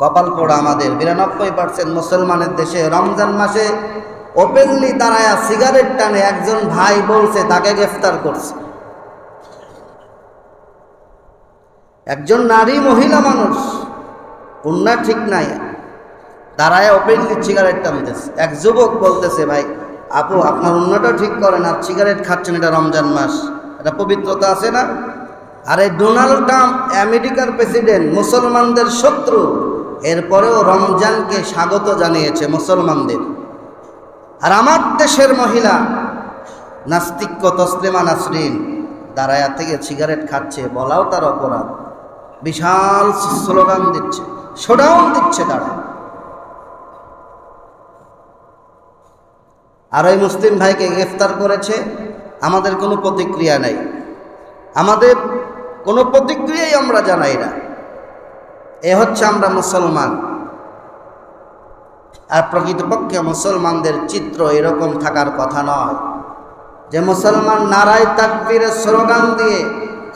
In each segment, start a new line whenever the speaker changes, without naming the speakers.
কপাল পোড়া আমাদের। বিরানব্বই পার্সেন্ট মুসলমানের দেশে রমজান মাসে ওপেনলি দাঁড়ায়া সিগারেট টানে একজন ভাই বলছে, তাকে গ্রেফতার করছে। একজন নারী মহিলা মানুষ কন্যা ঠিক নাই। দাঁড়ায় ওপেনলি সিগারেট টানতেছে। এক যুবক বলতেছে, ভাই, আপু, আপনার অন্যটা ঠিক করেন, আর সিগারেট খাচ্ছেন এটা রমজান মাস। এটা পবিত্রতা আছে না? আরে ডোনাল্ড ট্রাম্প, আমেরিকার প্রেসিডেন্ট, মুসলমানদের শত্রু। এরপরেও রমজানকে স্বাগত জানিয়েছে মুসলমানদের। আর আমার দেশের মহিলা, নাস্তিক্য তসলিমা নাসরিন, দাঁড়ায়া থেকে সিগারেট খাচ্ছে, বলাও তার অপরাধ। বিশাল স্লোগান দিচ্ছে, শোডাউন দিচ্ছে তারা। আর ওই মুসলিম ভাইকে গ্রেফতার করেছে, আমাদের কোনো প্রতিক্রিয়া নেই। আমাদের কোনো প্রতিক্রিয়াই আমরা জানাই না। এ হচ্ছে আমরা মুসলমান। আর প্রকৃতপক্ষে মুসলমানদের চিত্র এরকম থাকার কথা নয়। যে মুসলমান নারায় তাকবীরের স্লোগান দিয়ে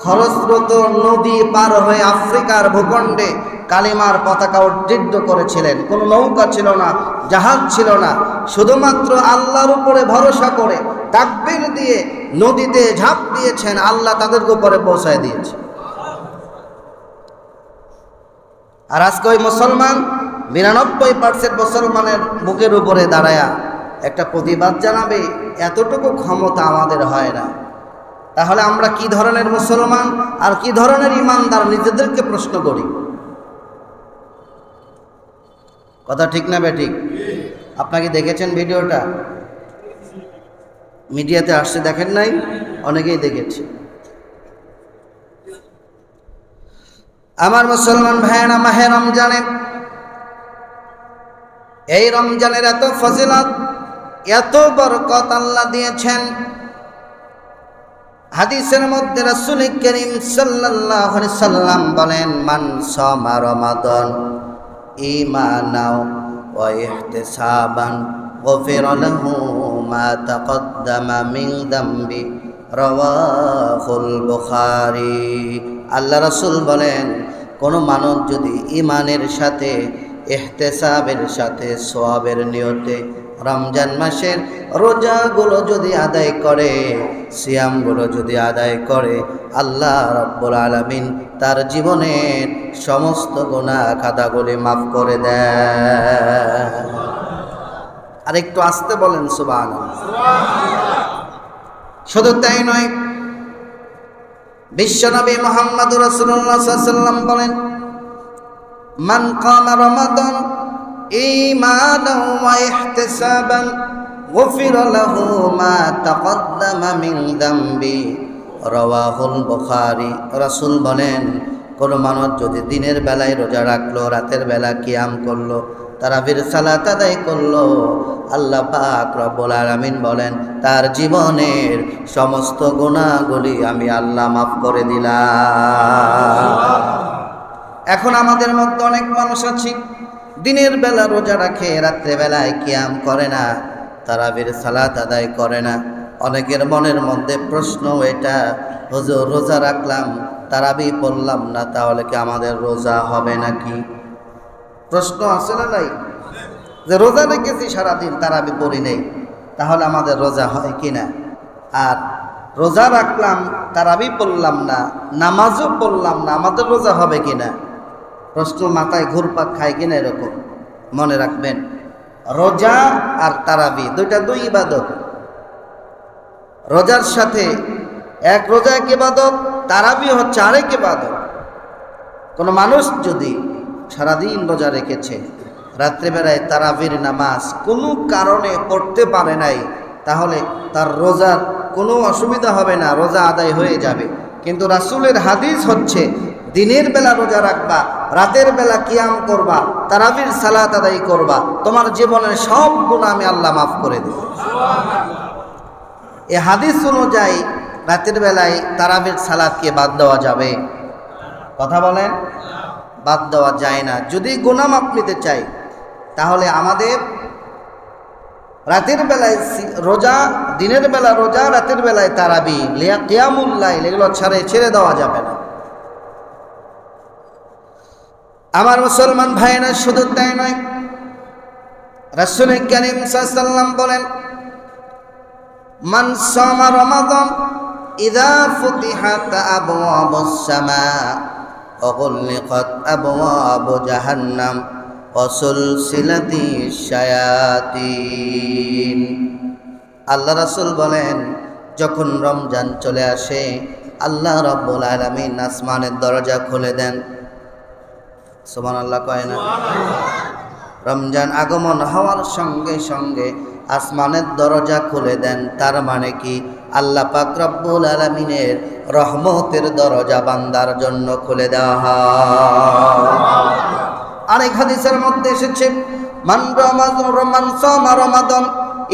খরস্রোত নদী পার হয়ে আফ্রিকার ভূখণ্ডে কালিমার পতাকা উদ্দীর্ণ করেছিলেন। কোনো নৌকা ছিল না, জাহাজ ছিল না। শুধুমাত্র আল্লাহর উপরে ভরসা করে তাকবীর দিয়ে নদীতে ঝাঁপ দিয়েছেন, আল্লাহ তাদের উপরে পৌঁছায় দিয়েছে। আর আজকে ওই মুসলমান বিরানব্বই পার্সেন্ট মুসলমানের বুকের উপরে দাঁড়ায়া একটা প্রতিবাদ জানাবে, এতটুকু ক্ষমতা আমাদের হয় না। তাহলে আমরা কি ধরনের মুসলমান আর কি ধরনের ইমানদার নিজেদেরকে প্রশ্ন করি? কথা ঠিক না বে ঠিক? আপনাকে দেখেছেন ভিডিওটা? মিডিয়াতে আসছে, দেখেন নাই? অনেকেই দেখেছে। আমার মুসলমান ভাইয়েরা, মাহে রমজানের এই রমজানের এত ফজিলত, এত বরকত আল্লাহ দিয়েছেন। হাদিসের মধ্যে রাসুল করিম সাল্লাহ সাল্লাম বলেন, মান সমা রমাদন ইমানাও ও ইহতেসাবান, গফির লহু মা তাকদ্দামা মিন দামবি রওয়াহুল বুখারী। আল্লাহ রাসূল বলেন কোন মানুষ যদি ইমানের সাথে এহতেসাবের সাথে সোয়াবের নিয়তে রমজান মাসের রোজাগুলো যদি আদায় করে সিয়ামগুলো যদি আদায় করে আল্লাহ রব্বুল আলমিন তার জীবনের সমস্ত গোনা খাদাগুলি মাফ করে দেয় আর একটু আসতে বলেন সুবাহ শুধু তাই নয় বিশ্বনবী মোহাম্মদ রসুল্লাহ বলেন মান কামা রমাদান ঈমানাও ওয়া ইহতিসাবান غفر له ما تقدم من ذنبه রওয়াহুল বুখারী রাসূল বলেন কোন মানুষ যদি দিনের বেলায় রোজা রাখলো রাতের বেলা কিয়াম করলো তারাবির সালাত আদায় করল। আল্লাহ পাক রব্বুল আলামিন বলেন, তার জীবনের সমস্ত গুণাগুলি আমি আল্লাহ মাফ করে দিলাম। এখন আমাদের মধ্যে অনেক মানুষ আছে, দিনের বেলা রোজা রাখে, রাত্রে বেলায় কিয়াম করে না তারাবির সালাত আদায় করে না। অনেকের মনের মধ্যে প্রশ্ন এটা, হুজুর, রোজা রাখলাম, তারাবি পড়লাম না, তাহলে কি আমাদের রোজা হবে নাকি? প্রশ্ন আছে না নাই? যে রোজা রেখেছি সারাদিন তারাবি পড়ি নেই। তাহলে আমাদের রোজা হয় কি না? আর রোজা রাখলাম তারাবি পড়লাম না, নামাজও পড়লাম না, আমাদের রোজা হবে কি না? প্রশ্ন মাথায় ঘুরপাক খায় কিনা এরকম? মনে রাখবেন, রোজা আর তারাবি, দুইটা দুই ইবাদত। রোজার সাথে এক রোজা এক ইবাদত, তারাবি হচ্ছে আরেক ইবাদত। কোনো মানুষ যদি সারাদিন রোজা রেখেছে। রাত্রেবেলায় তারাবির নামাজ কোনো কারণে পড়তে পারে নাই, তাহলে তার রোজার কোনো অসুবিধা হবে না, রোজা আদায় হয়ে যাবে। কিন্তু রাসুলের হাদিস হচ্ছে, দিনের বেলা রোজা রাখবা, রাতের বেলা কিয়াম করবা, তারাবির সালাত আদায় করবা, তোমার জীবনের সব গুণ আমি আল্লাহ মাফ করে দেব। এ হাদিস অনুযায়ী রাতের বেলায় তারাবির সালাদকে বাদ দেওয়া যাবে। কথা বলেন? বাদ দেওয়া যায় না। যদি গুণা মাপ নিতে চাই, তাহলে আমাদের রাতের বেলায় রোজা, দিনের বেলা রোজা, রাতের বেলায় তারাবি লিয়া কিয়ামুল্লাহ এগুলো ছাড়ে, ছেড়ে দেওয়া যাবে না। আমার মুসলমান ভাইয়েরা, শুধু তাই নয়, রাসূল করিম সাল্লাম বলেন, মান সামা ইদা ফুতিহাত সামা। وغلقت أبواب جهنم وسلسلة الشياطين আল্লাহ রাসূল বলেন যখন রমজান চলে আসে আল্লাহ রব্বুল আলামিন আসমানের দরজা খুলে দেন সুবহানাল্লাহ কয় না রমজান আগমন হওয়ার সঙ্গে সঙ্গে আসমানের দরজা খুলে দেন তার মানে কি আল্লাহ পাক রব্বুল আলমিনের রহমতের দরজা বান্দার জন্য খুলে দেওয়া হয়। আরেক হাদিসের মধ্যে এসেছে, মান রমাদান মান সামা রমাদান,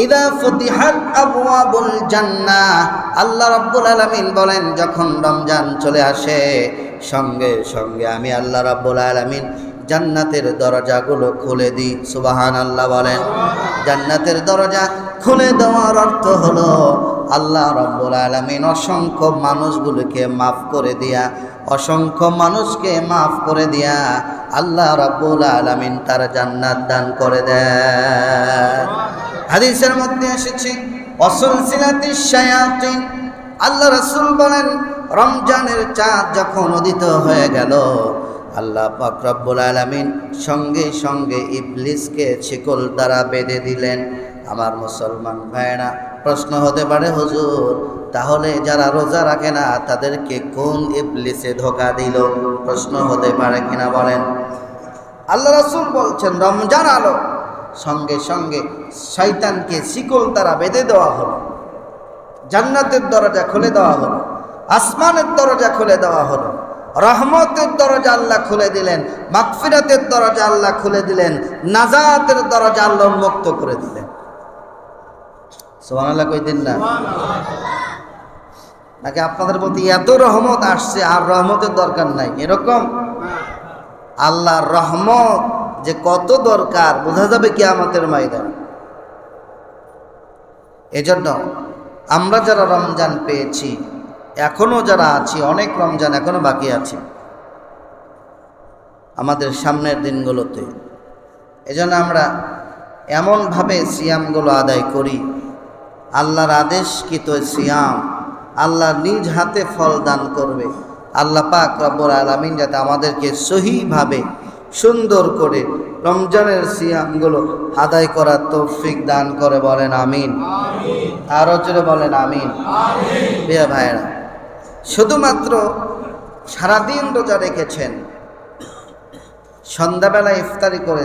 ইদা ফুতিহাত আবওয়াবুল জান্নাহ। আল্লাহ রাব্বুল আলামিন বলেন, যখন রমজান চলে আসে, সঙ্গে সঙ্গে আমি আল্লাহ রাব্বুল আলামিন জান্নাতের দরজাগুলো খুলে দিই। সুবাহান আল্লাহ বলেন। জান্নাতের দরজা খুলে দেওয়ার অর্থ হলো আল্লাহ রব্বুল আলমিন অসংখ্য মানুষগুলোকে মাফ করে দিয়া, অসংখ্য মানুষকে মাফ করে দিয়া আল্লাহ রব্বুল আলমিন তার জান্নাত দান করে দেন। হাদিসের মধ্যে এসেছে, অসল সিলাতি শায়াতিন। আল্লাহ রসুল বলেন, রমজানের চাঁদ যখন উদিত হয়ে গেল, আল্লাহ পাক রব্বুল আলামিন সঙ্গে সঙ্গে ইবলিসকে শিকল দ্বারা বেঁধে দিলেন। আমার মুসলমান ভাইয়েরা, প্রশ্ন হতে পারে, হুজুর, তাহলে যারা রোজা রাখে না, তাদেরকে কোন ইবলিসে ধোকা দিল? প্রশ্ন হতে পারে কিনা বলেন। আল্লাহ রাসূল বলছেন, রমজান আলো, সঙ্গে সঙ্গে শয়তানকে শিকল দ্বারা বেঁধে দেওয়া হলো। জান্নাতের দরজা খুলে দেওয়া হলো। আসমানের দরজা খুলে দেওয়া হলো। রহমতের দরজা আল্লাহ খুলে দিলেন। মাগফিরাতের দরজা আল্লাহ খুলে দিলেন। নাজাতের দরজা আল্লাহ মুক্ত করে দিলেন। সোহানাল্লাহ কই দিন না। নাকি আপনাদের প্রতি এত রহমত আসছে, আর রহমতের দরকার নাই? এরকম? আল্লাহর রহমত যে কত দরকার, বোঝা যাবে কি আমাদের ময়দান। এজন্য আমরা যারা রমজান পেয়েছি এখনও যারা আছি, অনেক রমজান এখনও বাকি আছে। আমাদের সামনের দিনগুলোতে। এজন্য আমরা এমনভাবে সিয়ামগুলো আদায় করি আল্লাহর আদেশকৃত সিয়াম আল্লাহ নিজ হাতে ফল দান করবে। আল্লাহ পাক রব্বুল আলমিন যাতে আমাদেরকে সহিভাবে সুন্দর করে রমজানের সিয়ামগুলো আদায় করার তৌফিক দান করে বলেন আমিন। আরও জোরে বলেন আমিন। বিয়া ভাইয়েরা, শুধুমাত্র সারাদিন রোজা রেখেছেন, সন্ধ্যাবেলা ইফতারি করেছেন